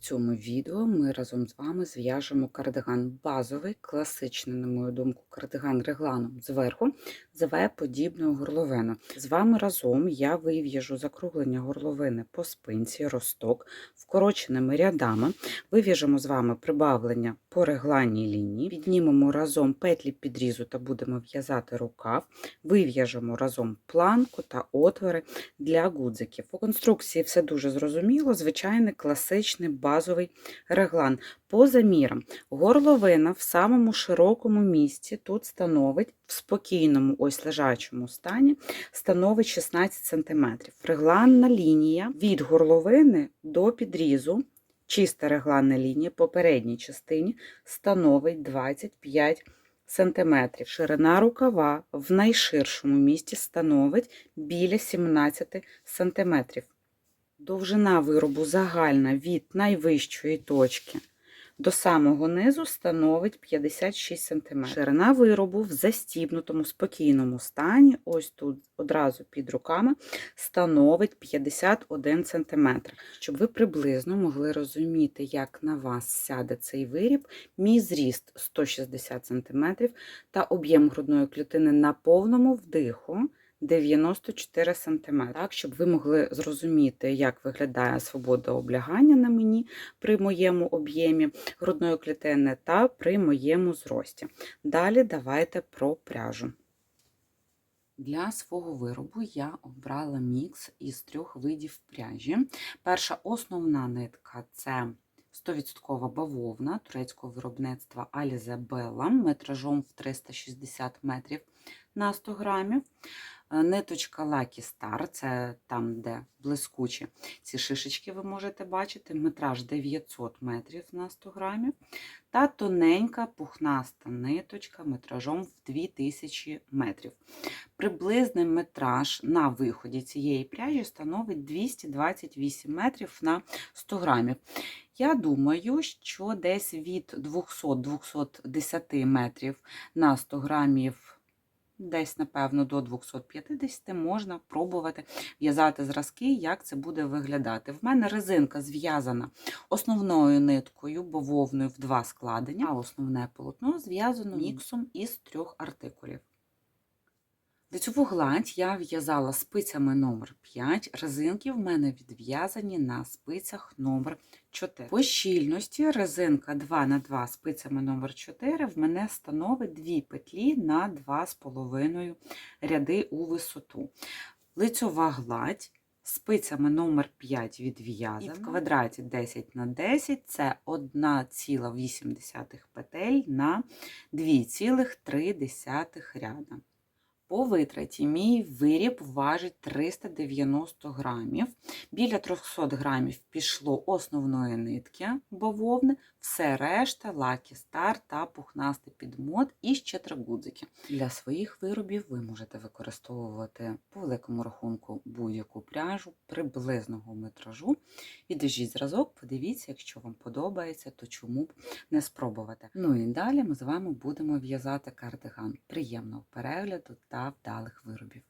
цьому відео ми разом з вами зв'яжемо кардиган базовий, класичний, на мою думку, кардиган регланом зверху, з В-подібною горловиною. З вами разом я вив'яжу закруглення горловини по спинці, росток вкороченими рядами. Вив'яжемо з вами прибавлення по регланній лінії, піднімемо разом петлі підрізу та будемо в'язати рукав, вив'яжемо разом планку та отвори для гудзиків. По конструкції все дуже зрозуміло, звичайний класичний базовий реглан. По замірам, горловина в самому широкому місці тут становить в спокійному, ось лежачому стані, становить 16 см. Регланна лінія від горловини до підрізу, чиста регланна лінія по передній частині становить 25 см. Ширина рукава в найширшому місці становить біля 17 см. Довжина виробу загальна від найвищої точки до самого низу становить 56 см. Ширина виробу в застібнутому спокійному стані, ось тут одразу під руками, становить 51 см. Щоб ви приблизно могли розуміти, як на вас сяде цей виріб, мій зріст 160 см та об'єм грудної клітини на повному вдиху 94 см. Так, щоб ви могли зрозуміти, як виглядає свобода облягання на мені при моєму об'ємі грудної клітини та при моєму зрості. Далі давайте про пряжу. Для свого виробу я обрала мікс із трьох видів пряжі. Перша основна нитка це 100% бавовна турецького виробництва Alize Bella метражом в 360 метрів на 100 грамів. Ниточка Lucky Star, це там, де блискучі ці шишечки ви можете бачити, метраж 900 метрів на 100 грамів. Та тоненька пухнаста ниточка метражом в 2000 метрів. Приблизний метраж на виході цієї пряжі становить 228 метрів на 100 грамів. Я думаю, що десь від 200-210 метрів на 100 грамів десь, напевно, до 250 можна пробувати в'язати зразки, як це буде виглядати. В мене резинка зв'язана основною ниткою, бововною в два складення, а основне полотно зв'язано міксом із трьох артикулів. Лицьову гладь я в'язала спицями номер 5 резинки в мене відв'язані на спицях номер 4 По щільності резинка 2х2 спицями номер 4 в мене становить 2 петлі на 2,5 ряди у висоту. Лицьова гладь спицями номер 5 відв'язана. І в квадраті 10 на 10 це 1,8 петель на 2,3 ряда. По витраті мій виріб важить 390 грамів. Біля 300 грамів пішло основної нитки бавовни, все решта лакі стар та пухнастий підмот і ще три гудзики. Для своїх виробів ви можете використовувати по великому рахунку будь-яку пряжу приблизного метражу. Відв'яжіть зразок, подивіться, якщо вам подобається, то чому б не спробувати. Ну і далі ми з вами будемо в'язати кардиган. Приємного перегляду та вдалих виробів.